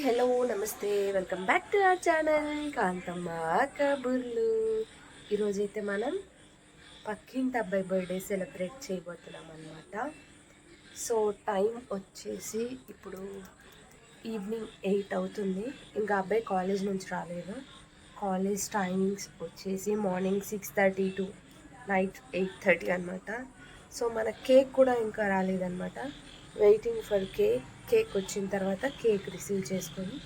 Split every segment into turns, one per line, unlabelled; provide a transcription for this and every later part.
Hello నమస్తే. Welcome back to our channel. Kanthamma కబుర్లు. ఈరోజైతే మనం పక్కింటి అబ్బాయి బర్త్డే సెలబ్రేట్ చేయబోతున్నాం అనమాట సో టైం వచ్చేసి ఇప్పుడు ఈవినింగ్ ఎయిట్ అవుతుంది. ఇంకా అబ్బాయి కాలేజ్ నుంచి రాలేదు. కాలేజ్ టైమింగ్స్ వచ్చేసి morning six thirty to night eight thirty అనమాట సో మన కేక్ కూడా ఇంకా రాలేదన్నమాట. Waiting for cake. కేక్ వచ్చిన తర్వాత కేక్ రిసీవ్ చేసుకొని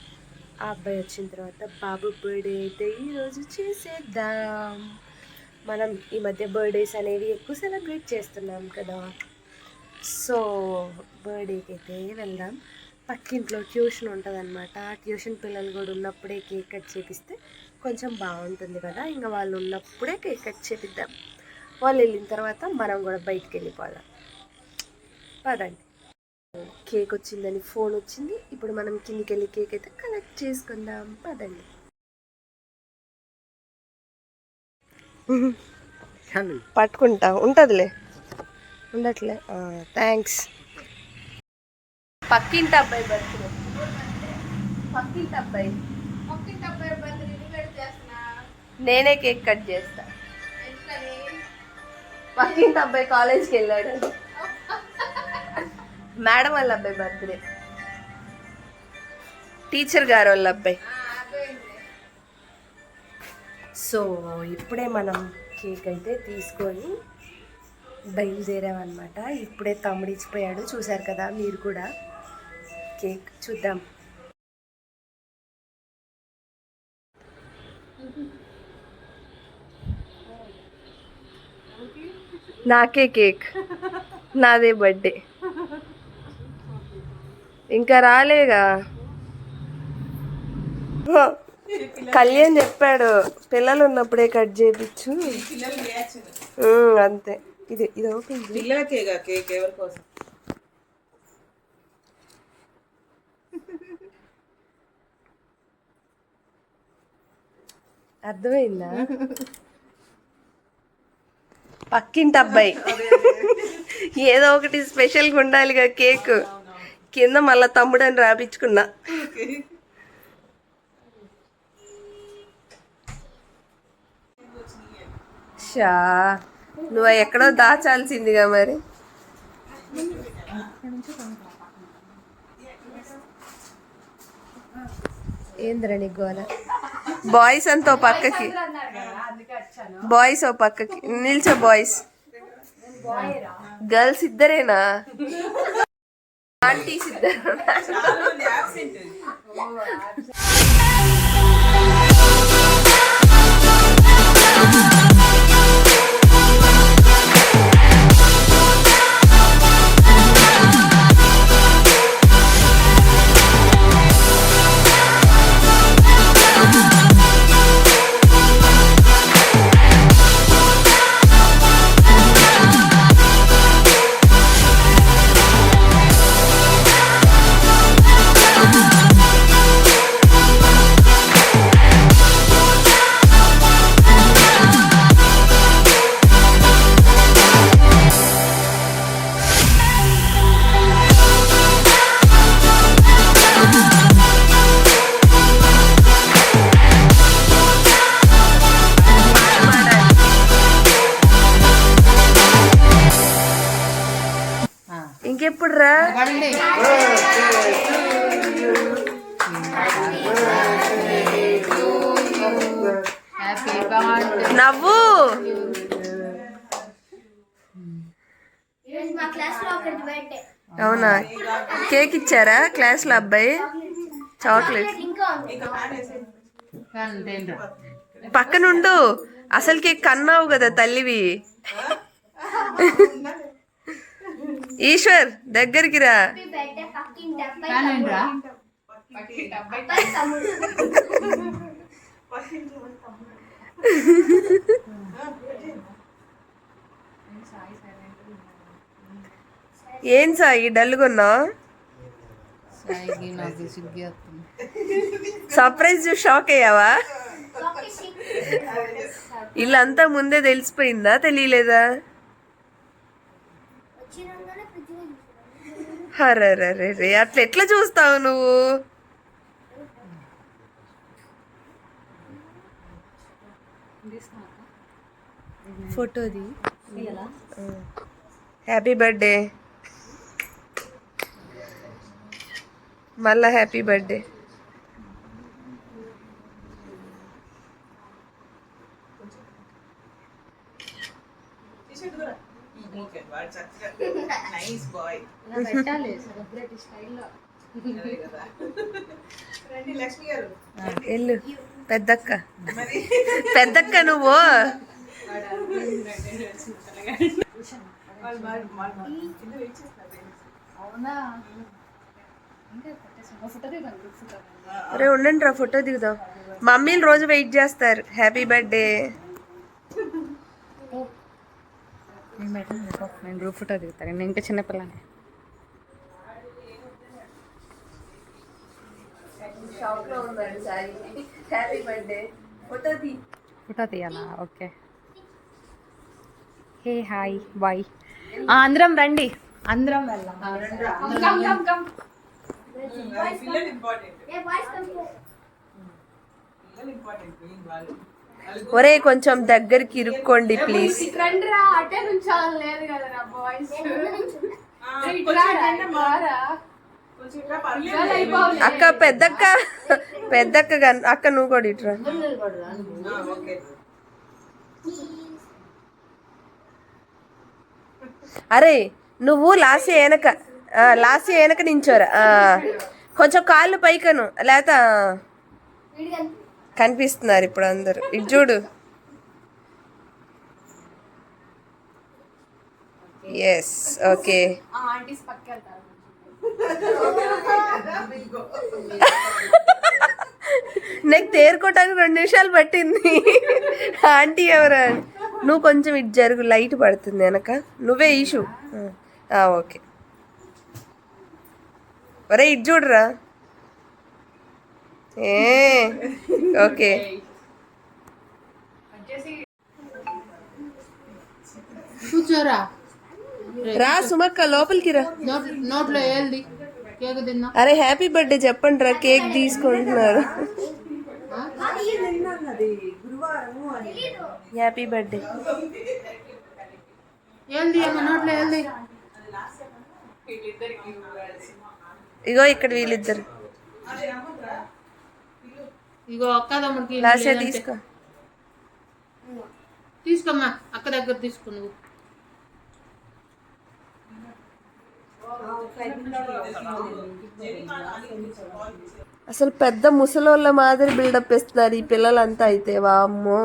ఆ అబ్బాయి వచ్చిన తర్వాత బాబు బర్త్డే అయితే ఈరోజు చేసేద్దాం. మనం ఈ మధ్య బర్త్డేస్ అనేవి ఎక్కువ సెలబ్రేట్ చేస్తున్నాం కదా. సో బర్త్డేకి అయితే వెళ్దాం. పక్కింట్లో ట్యూషన్ ఉంటుంది అనమాట ఆ ట్యూషన్ పిల్లలు కూడా ఉన్నప్పుడే కేక్ కట్ చేపిస్తే కొంచెం బాగుంటుంది కదా. ఇంకా వాళ్ళు ఉన్నప్పుడే కేక్ కట్ చేపిద్దాం. వాళ్ళు వెళ్ళిన తర్వాత మనం కూడా బయటికి వెళ్ళిపోదాం. పదండి. కేక్ వచ్చిందని ఫోన్ వచ్చింది. ఇప్పుడు మనం కిందికి వెళ్ళి కేక్ అయితే కలెక్ట్ చేసుకుందాం. పదండి. పట్టుకుంటా. ఉంటుందిలే. ఉండట్లే. థ్యాంక్స్ పక్కింటి అబ్బాయి బర్త్డే పక్కింటి అబ్బాయి. నేనే కేక్ కట్ చేస్తా. పక్కింటి అబ్బాయి కాలేజ్కి వెళ్ళాడు. మేడం వాళ్ళ అబ్బాయి బర్త్డే. టీచర్ గారు వాళ్ళ అబ్బాయి. సో ఇప్పుడే మనం కేక్ అయితే తీసుకొని బయలుదేరామన్నమాట. ఇప్పుడే తమ్ముడు ఇచ్చిపోయాడు చూశారు కదా మీరు కూడా. కేక్ చూద్దాం. నాకే కేక్. నాదే బర్త్డే. ఇంకా రాలేగా? కళ్యాణ్ చెప్పాడు పిల్లలు ఉన్నప్పుడే కట్ చేయించు అంతే. ఇది ఇది ఓపెన్
కేక్ ఎవరి కోసం?
అర్థమైందా? పక్కింటి అబ్బాయి. ఏదో ఒకటి స్పెషల్గా ఉండాలిగా కేక్. కింద మళ్ళా తమ్ముడని రాపించుకున్నా. షా నువ్వు ఎక్కడో దాచాల్సిందిగా మరి. ఏంద్రా నీ గోల? బాయ్స్ అంతా పక్కకి. బాయ్స్ ఓ పక్కకి. నిల్చో బాయ్స్. గర్ల్స్ ఇద్దరేనా? ఆంటీస్ ఇద్దరు. ఇప్పుడురా? నవ్వు. అవునా? కేక్ ఇచ్చారా క్లాస్లో అబ్బాయి? చాక్లెట్. పక్కనుండు. అసలు కేక్ కన్నావు కదా తల్లివి. ఈశ్వర్ దగ్గరికి రా. ఏం సాయి? డల్గున్నా సర్ప్రైజ్ చూసి షాక్ అయ్యావా? వీళ్ళంతా ముందే తెలిసిపోయిందా తెలియలేదా? అట్లా ఎట్లా చూస్తావు నువ్వు? ఫోటోది. Happy birthday. మళ్ళా హ్యాపీ బర్త్డే.
Nice boy.
పెట్టాలి సెలబ్రిటీ స్టైల్లో.
రండి లక్ష్మి గారు.
వెళ్ళు. పెద్దక్క. పెద్దక్క నువ్వు. అరే ఉండండి రా ఫోటో దిగుదాం. మమ్మీలు రోజు వెయిట్ చేస్తారు. హ్యాపీ బర్త్డే
నేను పెట్టాను నేను గ్రూప్ ఫోటో దిగుతాను నేను ఇంకా చిన్నపిల్లని
ఫోటో
తీయాలా? ఓకే హే హాయ్ బాయ్ అందరం రండి. అందరం వెళ్దాం.
ఇంపార్టెంట్
ఒరే కొంచెం దగ్గరికి ఇరుక్కోండి ప్లీజ్ అక్క పెద్దక్క పెద్దక్క అక్క నువ్వు కూడా ఇట్రా
ఆ, ఓకే.
అరే నువ్వు లాస్ట్ వెనక లాస్ట్ వెనక నించోరా కొంచెం కాళ్ళు పైకను ఆ, కనిపిస్తున్నారు ఇప్పుడు అందరు. ఇటు చూడు. ఎస్ ఓకే నాకు తేరుకోవటానికి రెండు నిమిషాలు పట్టింది. ఆంటీ ఎవరు. నువ్వు కొంచెం ఇటు జరుగు లైట్ పడుతుంది వెనక. నువ్వే ఈషు ఓకే. ఒరే ఇటు చూడరా. ఏ ఓకే.
కూర్చోరా.
రా సుమక్క లోపలికి రా.
నోట్ నోట్లో ఏల్ది కేక్ తిన్నా.
అరే హ్యాపీ బర్త్డే చెప్పండి రా కేక్ తీసుకుంటున్నారు. Happy birthday.
ఏల్ది అమ్మ నోట్లో ఏల్ది
ఇగో ఇక్కడ వీళ్ళిద్దరు.
ఇగో అక్క తమ్ముడికి
తీసుకో.
తీసుకోమ్మా అక్క దగ్గర తీసుకో నువ్వు.
అసలు పెద్ద ముసలోళ్ళ మాదిరి బిల్డప్ ఇస్తున్నారు ఈ పిల్లలంతా అయితే వామ్మో.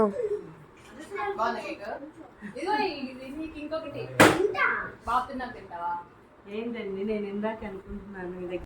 ఏంటండి నేను ఇందాక అనుకుంటున్నాను